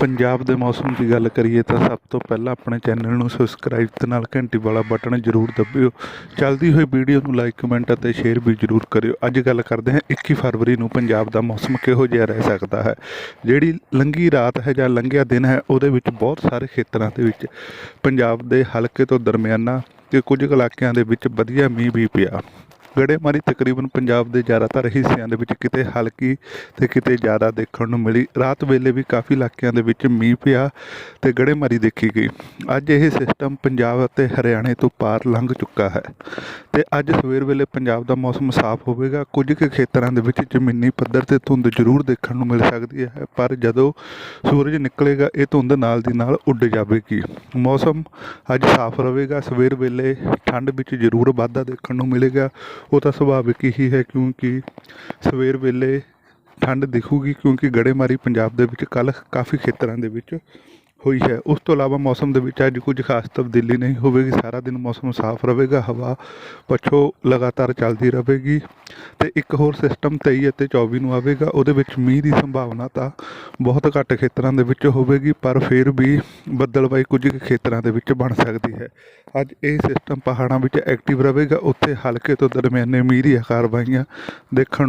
ਪੰਜਾਬ ਦੇ ਮੌਸਮ ਦੀ ਗੱਲ ਕਰੀਏ ਤਾਂ ਸਭ ਤੋਂ ਪਹਿਲਾਂ ਆਪਣੇ ਚੈਨਲ ਨੂੰ ਸਬਸਕ੍ਰਾਈਬ ਤੇ ਨਾਲ ਘੰਟੀ ਵਾਲਾ ਬਟਨ ਜ਼ਰੂਰ ਦਬਿਓ। ਚੱਲਦੀ ਹੋਈ ਵੀਡੀਓ ਨੂੰ ਲਾਈਕ ਕਮੈਂਟ ਅਤੇ ਸ਼ੇਅਰ ਵੀ ਜ਼ਰੂਰ ਕਰਿਓ। ਅੱਜ ਗੱਲ ਕਰਦੇ ਹਾਂ 21 ਫਰਵਰੀ ਨੂੰ ਪੰਜਾਬ ਦਾ ਮੌਸਮ ਕਿਹੋ ਜਿਹਾ ਰਹਿ ਸਕਦਾ ਹੈ? ਜਿਹੜੀ ਲੰਗੀ ਰਾਤ ਹੈ ਜਾਂ ਲੰਘਿਆ ਦਿਨ ਹੈ, ਉਹਦੇ ਵਿੱਚ ਬਹੁਤ ਸਾਰੇ ਖੇਤਰਾਂ ਦੇ ਵਿੱਚ ਪੰਜਾਬ ਦੇ ਹਲਕੇ ਤੋਂ ਦਰਮਿਆਨਾ ਤੇ ਕੁਝ ਇਲਾਕਿਆਂ ਦੇ ਵਿੱਚ ਵਧੀਆ ਮੀਂਹ ਵੀ ਪਿਆ। ਗੜੇਮਾਰੀ ਤਕਰੀਬਨ ਪੰਜਾਬ ਦੇ ਜ਼ਿਆਦਾਤਰ ਹਿੱਸਿਆਂ ਦੇ ਵਿੱਚ ਕਿਤੇ ਹਲਕੀ ਤੇ ਕਿਤੇ ਜ਼ਿਆਦਾ ਦੇਖਣ ਨੂੰ ਮਿਲੀ। ਰਾਤ ਵੇਲੇ ਵੀ ਕਾਫੀ ਇਲਾਕਿਆਂ ਦੇ ਵਿੱਚ ਮੀਂਹ ਪਿਆ ਤੇ ਗੜੇਮਾਰੀ ਦੇਖੀ ਗਈ। ਅੱਜ ਇਹ ਸਿਸਟਮ ਪੰਜਾਬ ਅਤੇ ਹਰਿਆਣੇ ਤੋਂ ਪਾਰ ਲੰਘ ਚੁੱਕਾ ਹੈ ਤੇ ਅੱਜ ਸਵੇਰ ਵੇਲੇ ਪੰਜਾਬ ਦਾ ਮੌਸਮ ਸਾਫ਼ ਹੋਵੇਗਾ। ਕੁਝ ਕੁ ਖੇਤਰਾਂ ਦੇ ਵਿੱਚ ਜ਼ਮੀਨੀ ਪੱਧਰ ਤੇ ਧੁੰਦ ਜ਼ਰੂਰ ਦੇਖਣ ਨੂੰ ਮਿਲ ਸਕਦੀ ਹੈ, ਪਰ ਜਦੋਂ ਸੂਰਜ ਨਿਕਲੇਗਾ, ਇਹ ਧੁੰਦ ਨਾਲ ਦੀ ਨਾਲ ਉੱਡ ਜਾਵੇਗੀ। ਮੌਸਮ ਅੱਜ ਸਾਫ਼ ਰਹੇਗਾ। ਸਵੇਰ ਵੇਲੇ ਠੰਡ ਵਿੱਚ ਜ਼ਰੂਰ ਵਾਧਾ ਦੇਖਣ ਨੂੰ ਮਿਲੇਗਾ। ਉਹ ਤਾਂ ਸੁਭਾਵਿਕ ਹੀ ਹੈ ਕਿਉਂਕਿ ਸਵੇਰ ਵੇਲੇ ਠੰਡ ਦਿਖੂਗੀ ਕਿਉਂਕਿ ਗੜੇਮਾਰੀ ਪੰਜਾਬ ਦੇ ਵਿੱਚ ਕੱਲ ਕਾਫੀ ਖੇਤਰਾਂ ਦੇ ਵਿੱਚ ਹੋਈ ਹੈ। ਉਸ ਤੋਂ ਇਲਾਵਾ ਮੌਸਮ ਦੇ ਵਿੱਚ ਅੱਜ ਕੁਝ ਖਾਸ ਤਬਦੀਲੀ ਨਹੀਂ ਹੋਵੇਗੀ। ਸਾਰਾ ਦਿਨ ਮੌਸਮ ਸਾਫ਼ ਰਹੇਗਾ, ਹਵਾ ਪੱਛੋ ਲਗਾਤਾਰ ਚੱਲਦੀ ਰਹੇਗੀ ਤੇ ਇੱਕ ਹੋਰ ਸਿਸਟਮ 23 ਅਤੇ 24 ਨੂੰ ਆਵੇਗਾ। ਉਹਦੇ ਵਿੱਚ ਮੀਂਹ ਦੀ ਸੰਭਾਵਨਾ ਤਾਂ ਬਹੁਤ ਘੱਟ ਖੇਤਰਾਂ ਦੇ ਵਿੱਚ ਹੋਵੇਗੀ, ਪਰ ਫਿਰ ਵੀ ਬੱਦਲਬਾਈ ਕੁਝ ਕੁ ਖੇਤਰਾਂ ਦੇ ਵਿੱਚ ਬਣ ਸਕਦੀ ਹੈ। ਅੱਜ ਇਹ ਸਿਸਟਮ ਪਹਾੜਾਂ ਵਿੱਚ ਐਕਟਿਵ ਰਹੇਗਾ। ਉੱਥੇ ਹਲਕੇ ਤੋਂ ਦਰਮਿਆਨੇ ਮੀਂਹ ਦੀਆਂ ਕਾਰਵਾਈਆਂ ਦੇਖਣ ਨੂੰ